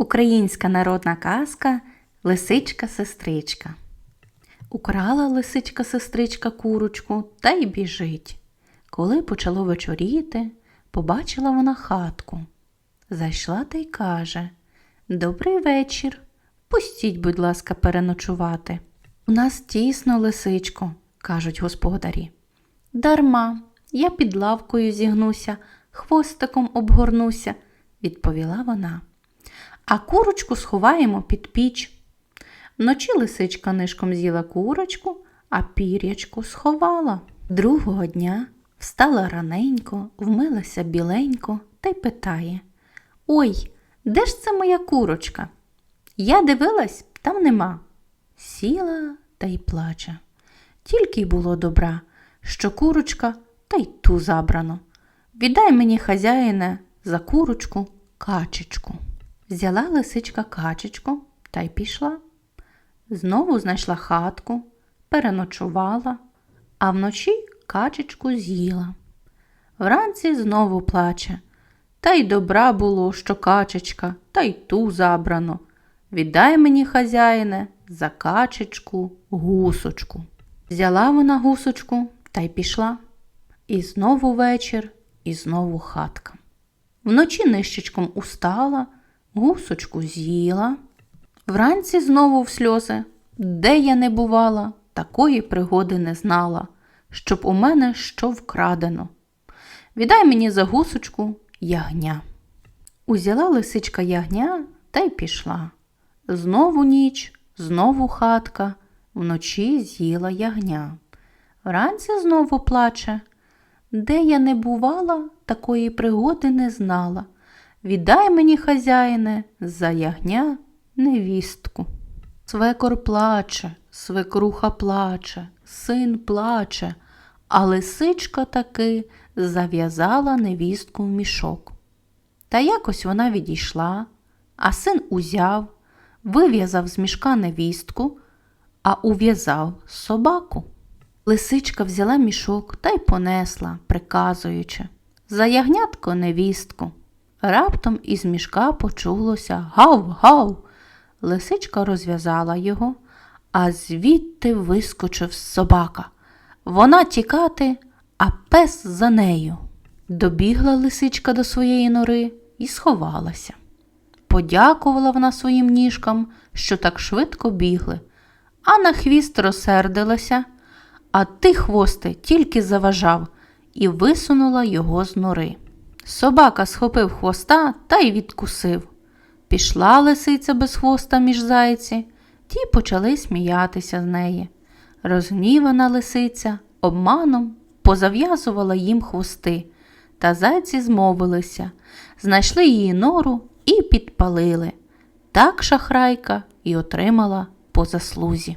Українська народна казка Лисичка-сестричка. Украла лисичка-сестричка курочку та й біжить. Коли почало вечоріти, побачила вона хатку. Зайшла та й каже Добрий вечір. Пустіть, будь ласка, переночувати. У нас тісно, лисичко, кажуть господарі. Дарма, я під лавкою зігнуся, хвостиком обгорнуся, відповіла вона. А курочку сховаємо під піч. Вночі лисичка нишком з'їла курочку, а пірячку сховала. Другого дня встала раненько, вмилася біленько та й питає Ой, де ж це моя курочка? Я дивилась, там нема. Сіла та й плаче. Тільки й було добра, що курочка та й ту забрано. Віддай мені, хазяїне, за курочку качечку. Взяла лисичка качечку та й пішла. Знову знайшла хатку, переночувала, а вночі качечку з'їла. Вранці знову плаче. Та й добра було, що качечка, та й ту забрано. Віддай мені, хазяїне, за качечку гусочку. Взяла вона гусочку та й пішла. І знову вечір, і знову хатка. Вночі нищечком устала, гусочку з'їла. Вранці знову в сльози, де я не бувала, такої пригоди не знала, щоб у мене що вкрадено. Віддай мені за гусочку ягня. Узяла лисичка ягня та й пішла. Знову ніч, знову хатка, вночі з'їла ягня. Вранці знову плаче. Де я не бувала, такої пригоди не знала. Віддай мені, хазяїне, за ягня невістку. Свекор плаче, свекруха плаче, син плаче, а лисичка таки зав'язала невістку в мішок. Та якось вона відійшла, а син узяв, вив'язав з мішка невістку, а ув'язав собаку. Лисичка взяла мішок та й понесла, приказуючи За ягнятко невістку. Раптом із мішка почулося гав-гав. Лисичка розв'язала його, а звідти вискочив собака. Вона тікати, а пес за нею. Добігла лисичка до своєї нори і сховалася. Подякувала вона своїм ніжкам, що так швидко бігли, а на хвіст розсердилася, а ти, хвости, тільки заважав і висунула його з нори. Собака схопив хвоста та й відкусив. Пішла лисиця без хвоста між зайці, ті почали сміятися з неї. Розгнівана лисиця обманом позав'язувала їм хвости, та зайці змовилися, знайшли її нору і підпалили. Так шахрайка і отримала по заслузі.